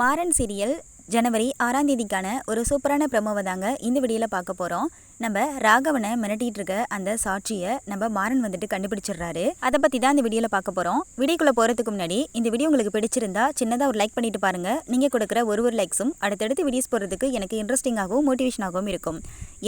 Maran serial ஜனவரி ஆறாம் தேதிக்கான ஒரு சூப்பரான ப்ரமோவை தாங்க இந்த வீடியோவில் பார்க்க போகிறோம் நம்ம ராகவனை மிரட்டிட்டு இருக்க அந்த சாட்சியை நம்ம மாறன் வந்துட்டு கண்டுபிடிச்சிடுறாரு. அதை பற்றி தான் இந்த வீடியோவில் பார்க்க போகிறோம் வீடியோக்குள்ளே போகிறதுக்கு முன்னாடி இந்த வீடியோ உங்களுக்கு பிடிச்சிருந்தா சின்னதாக ஒரு லைக் பண்ணிட்டு பாருங்க. நீங்கள் கொடுக்குற ஒரு ஒரு லைக்ஸும் அடுத்தடுத்து வீடியோஸ் போகிறதுக்கு எனக்கு இன்ட்ரெஸ்டிங்காகவும் மோட்டிவேஷனாகவும் இருக்கும்.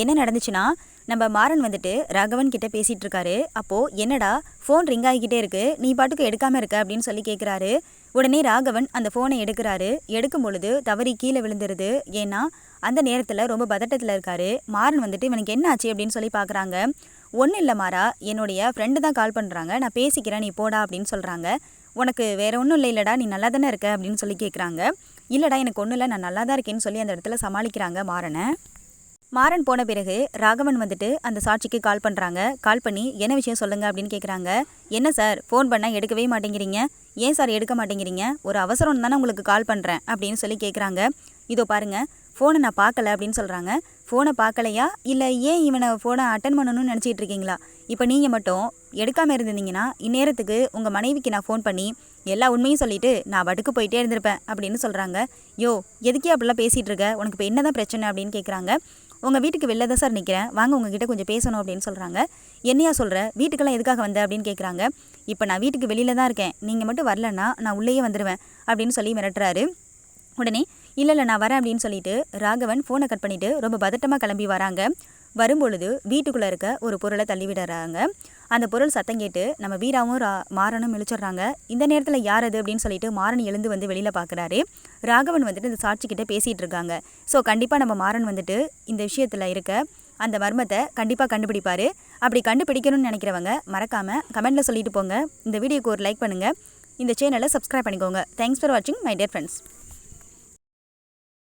என்ன நடந்துச்சுன்னா நம்ம மாறன் வந்துட்டு ராகவன் கிட்ட பேசிட்டு இருக்காரு. அப்போ என்னடா ஃபோன் ரிங் ஆகிக்கிட்டே இருக்கு. நீ பாட்டுக்கு எடுக்காம இருக்க அப்படின்னு சொல்லி கேட்குறாரு உடனே ராகவன் அந்த ஃபோனை எடுக்கிறாரு. எடுக்கும் பொழுது தவறி கீழே விழுந்துருது. ஏன்னா அந்த நேரத்தில் ரொம்ப பதட்டத்தில் இருக்காரு. மாறன் வந்துட்டு இவனுக்கு என்ன ஆச்சு? அப்படின்னு சொல்லி பார்க்குறாங்க ஒன்றும் இல்லை மாறா. என்னுடைய ஃப்ரெண்டு தான் கால் பண்ணுறாங்க நான் பேசிக்கிறேன். நீ போடா அப்படின்னு சொல்கிறாங்க உனக்கு வேற ஒன்றும் இல்லை இல்லைடா. நீ நல்லா தானே இருக்க அப்படின்னு சொல்லி கேட்குறாங்க இல்லைடா எனக்கு ஒன்றும் இல்லை. நான் நல்லா தான் இருக்கேன்னு சொல்லி அந்த இடத்துல சமாளிக்கிறாங்க மாறனை. மாறன் போன பிறகு ராகவன் வந்துட்டு அந்த சாட்சிக்கு கால் பண்ணுறாங்க கால் பண்ணி என்ன விஷயம் சொல்லுங்க? அப்படின்னு கேட்குறாங்க என்ன சார்? ஃபோன் பண்ணால் எடுக்கவே மாட்டேங்கிறீங்க? ஏன் சார் எடுக்க மாட்டேங்கிறீங்க? ஒரு அவசரம் தானே உங்களுக்கு கால் பண்ணுறேன் அப்படின்னு சொல்லி கேட்குறாங்க இதோ பாருங்கள் ஃபோனை நான் பார்க்கல அப்படின்னு சொல்கிறாங்க ஃபோனை பார்க்கலையா இல்லை ஏன் இவனை ஃபோனை அட்டன் பண்ணணும்னு நினச்சிட்டு இருக்கீங்களா? இப்போ நீங்கள் மட்டும் எடுக்காமல் இருந்திருந்தீங்கன்னா இந்நேரத்துக்கு உங்கள் மனைவிக்கு நான் ஃபோன் பண்ணி எல்லா உண்மையும் சொல்லிட்டு நான் வடுக்கு போயிட்டே இருந்திருப்பேன் அப்படின்னு சொல்கிறாங்க யோ எதுக்கே அப்படிலாம் பேசிகிட்டு இருக்க? உனக்கு இப்போ என்னதான் பிரச்சனை? அப்படின்னு கேட்குறாங்க உங்கள் வீட்டுக்கு வெளில தான் சார் நிற்கிறேன் வாங்க உங்ககிட்ட கொஞ்சம் பேசணும் அப்படின்னு சொல்கிறாங்க என்னையா சொல்கிற வீட்டுக்கெல்லாம் எதுக்காக வந்த? அப்படின்னு கேட்குறாங்க இப்போ நான் வீட்டுக்கு வெளியில் தான் இருக்கேன். நீங்கள் மட்டும் வரலன்னா நான் உள்ளேயே வந்துடுவேன் அப்படின்னு சொல்லி மிரட்டுறாரு. உடனே இல்லை இல்லை நான் வரேன் அப்படின்னு சொல்லிட்டு ராகவன் ஃபோனை கட் பண்ணிவிட்டு ரொம்ப பதட்டமாக கிளம்பி வராங்க. வரும்பொழுது வீட்டுக்குள்ளே இருக்க ஒரு பொருளை தள்ளிவிடுறாங்க. அந்த பொருள் சத்தம் கேட்டு நம்ம வீராவும் ரா மாறனும் இழிச்சிடுறாங்க. இந்த நேரத்தில் யார் அது அப்படின்னு சொல்லிட்டு மாறன் எழுந்து வந்து வெளியில் பார்க்குறாரு ராகவன் வந்துட்டு இந்த சாட்சிக்கிட்ட பேசிகிட்டு இருக்காங்க. ஸோ கண்டிப்பாக நம்ம மாறன் வந்துட்டு இந்த விஷயத்தில் இருக்க அந்த மர்மத்தை கண்டிப்பாக கண்டுபிடிப்பார். அப்படி கண்டுபிடிக்கணும்னு நினைக்கிறவங்க மறக்காமல் கமெண்ட்டில் சொல்லிட்டு போங்க. இந்த வீடியோக்கு ஒரு லைக் பண்ணுங்கள் இந்த சேனலை சப்ஸ்கிரைப் பண்ணிக்கோங்க. தேங்க்ஸ் ஃபார் வாட்சிங் மை டியர் ஃப்ரெண்ட்ஸ்